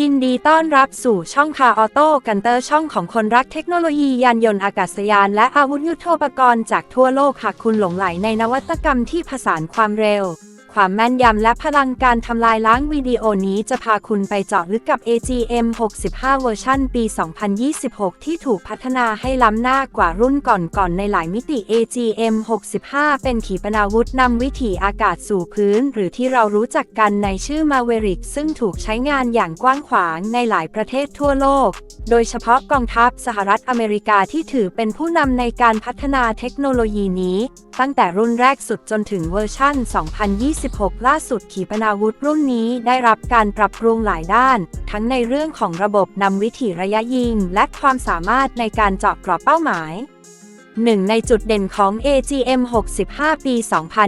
ยินดีต้อนรับสู่ช่องคาออโต้กันเตอร์ช่องของคนรักเทคโนโลยียานยนต์อากาศยานและอาวุธยุทโธปกรณ์จากทั่วโลกหากคุณหลงไหลในนวัตกรรมที่ผสานความเร็ว ความแม่นยำและพลังการทำลายล้างวิดีโอนี้จะพาคุณไปเจาะลึกกับ AGM 65 เวอร์ชันปี 2026 ที่ถูกพัฒนาให้ล้ำหน้ากว่ารุ่นก่อนๆในหลายมิติ AGM 65 เป็นขีปนาวุธนำวิถีอากาศสู่พื้น หรือที่เรารู้จักกันในชื่อ Maverick ซึ่งถูกใช้งานอย่างกว้างขวางในหลายประเทศทั่วโลก โดยเฉพาะกองทัพสหรัฐอเมริกาที่ถือเป็นผู้นำในการพัฒนาเทคโนโลยีนี้ ตั้งแต่รุ่นแรกสุดจนถึงเวอร์ชั่น26ล่าสุดขีปนาวุธรุ่นนี้ได้รับการปรับปรุงหลายด้าน ทั้งในเรื่องของระบบนำวิถีระยะยิง และความสามารถในการเจาะกรอบเป้าหมายหนึ่งในจุดเด่นของ AGM 65 ปี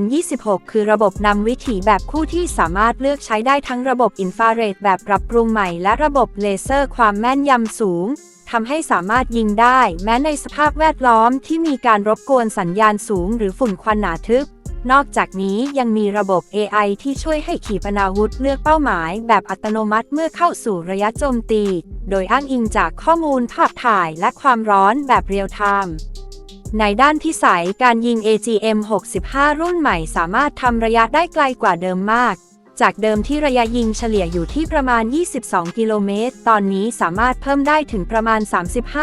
2026 คือระบบนำวิถีแบบคู่ที่สามารถเลือกใช้ได้ทั้งระบบอินฟราเรดแบบปรับปรุงใหม่และระบบเลเซอร์ความแม่นยำสูงทำให้สามารถยิงได้ แม้ในสภาพแวดล้อมที่มีการรบกวนสัญญาณสูงหรือฝุ่นควันหนาทึบ นอกจากนี้ยังมีระบบ AI ที่ช่วยให้ขีปนาวุธเลือกเป้าหมาย แบบอัตโนมัติเมื่อเข้าสู่ระยะโจมตี โดยอ้างอิงจากข้อมูลภาพถ่ายและความร้อนแบบเรียลไทม์ในด้านพิสัยการยิง AGM 65 รุ่นใหม่สามารถทำระยะได้ไกลกว่าเดิมมาก จากเดิมที่ระยะยิงเฉลี่ยอยู่ที่ประมาณ 22 กิโลเมตร ตอนนี้สามารถเพิ่มได้ถึงประมาณ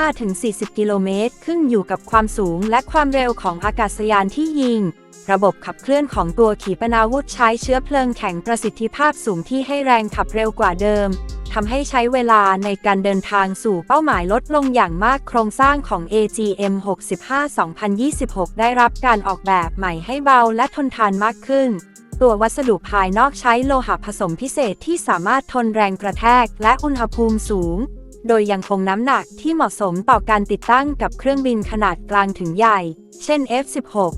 35-40 กิโลเมตร ขึ้นอยู่กับความสูงและความเร็วของอากาศยานที่ยิง ระบบขับเคลื่อนของตัวขีปนาวุธใช้เชื้อเพลิงแข็งประสิทธิภาพสูงที่ให้แรงขับเร็วกว่าเดิมทำให้ใช้เวลาในการเดินทางสู่เป้าหมายลดลงอย่างมากโครงสร้างของ AGM 65 2026 ได้รับการออกแบบใหม่ให้เบาและทนทานมากขึ้น ตัววัสดุภายนอกใช้โลหะผสมพิเศษที่สามารถทนแรงกระแทกและอุณหภูมิสูง โดยยังคงน้ำหนักที่เหมาะสมต่อการติดตั้งกับเครื่องบินขนาดกลางถึงใหญ่ เช่น F16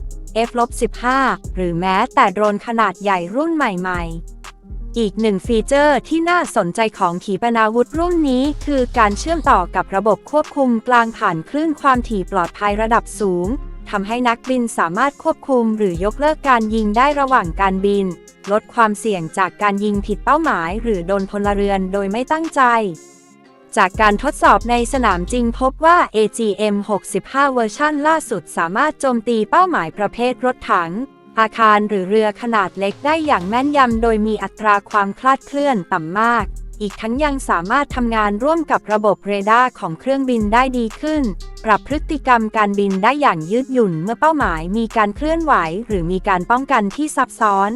F-15 หรือแม้แต่โดรนขนาดใหญ่รุ่นใหม่ๆอีกหนึ่งฟีเจอร์ที่น่าสนใจของขีปนาวุธรุ่นนี้คือการเชื่อมต่อกับระบบควบคุมกลางผ่านคลื่นความถี่ปลอดภัยระดับสูง ทำให้นักบินสามารถควบคุมหรือยกเลิกการยิงได้ระหว่างการบิน ลดความเสี่ยงจากการยิงผิดเป้าหมาย หรือโดนพลเรือนโดยไม่ตั้งใจ จากการทดสอบในสนามจริงพบว่า AGM 65 เวอร์ชันล่าสุดสามารถโจมตีเป้าหมายประเภทรถถัง อาคารหรือเรือขนาดเล็กได้อย่างแม่นยำโดยมีอัตราความคลาดเคลื่อนต่ำมาก อีกทั้งยังสามารถทำงานร่วมกับระบบเรดาร์ของเครื่องบินได้ดีขึ้น ปรับพฤติกรรมการบินได้อย่างยืดหยุ่นเมื่อเป้าหมายมีการเคลื่อนไหว หรือมีการป้องกันที่ซับซ้อน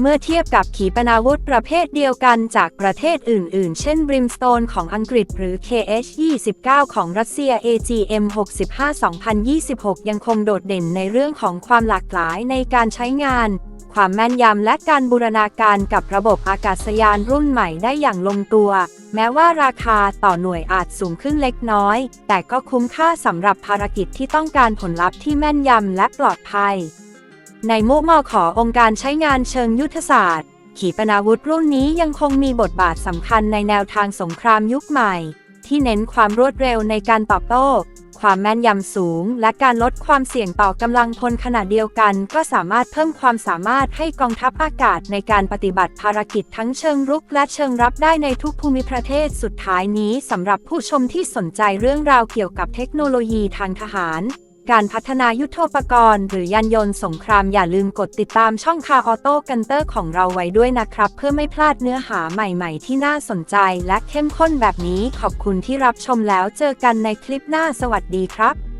เมื่อเทียบกับขีปนาวุธประเภทเดียวกันจากประเทศอื่น ๆ เช่น Brimstone ของอังกฤษหรือ KH-29 ของรัสเซีย AGM 65 2026 ยังคงโดดเด่นในเรื่องของความหลากหลายในการใช้งาน ความแม่นยำและการบูรณาการกับระบบอากาศยานรุ่นใหม่ได้อย่างลงตัว แม้ว่าราคาต่อหน่วยอาจสูงขึ้นเล็กน้อย แต่ก็คุ้มค่าสำหรับภารกิจที่ต้องการผลลัพธ์ที่แม่นยำและปลอดภัย ในมุมมอขอองค์การใช้งานเชิงยุทธศาสตร์ ขีปนาวุธรุ่นนี้ยังคงมีบทบาทสำคัญในแนวทางสงครามยุคใหม่ ที่เน้นความรวดเร็วในการตอบโต้ ความแม่นยำสูง และการลดความเสี่ยงต่อกำลังพลขณะเดียวกัน ก็สามารถเพิ่มความสามารถให้กองทัพอากาศในการปฏิบัติภารกิจทั้งเชิงรุกและเชิงรับได้ในทุกภูมิประเทศสุดท้ายนี้สำหรับผู้ชมที่สนใจเรื่องราวเกี่ยวกับเทคโนโลยีทางทหาร การพัฒนายุทโธปกรณ์ หรือยานยนต์สงครามอย่าลืมกดติดตามช่องคาออโต้กันเตอร์ของเราไว้ด้วยนะครับ เพื่อไม่พลาดเนื้อหาใหม่ๆ ที่น่าสนใจและเข้มข้นแบบนี้ขอบคุณที่รับชมแล้วเจอกันในคลิปหน้าสวัสดีครับ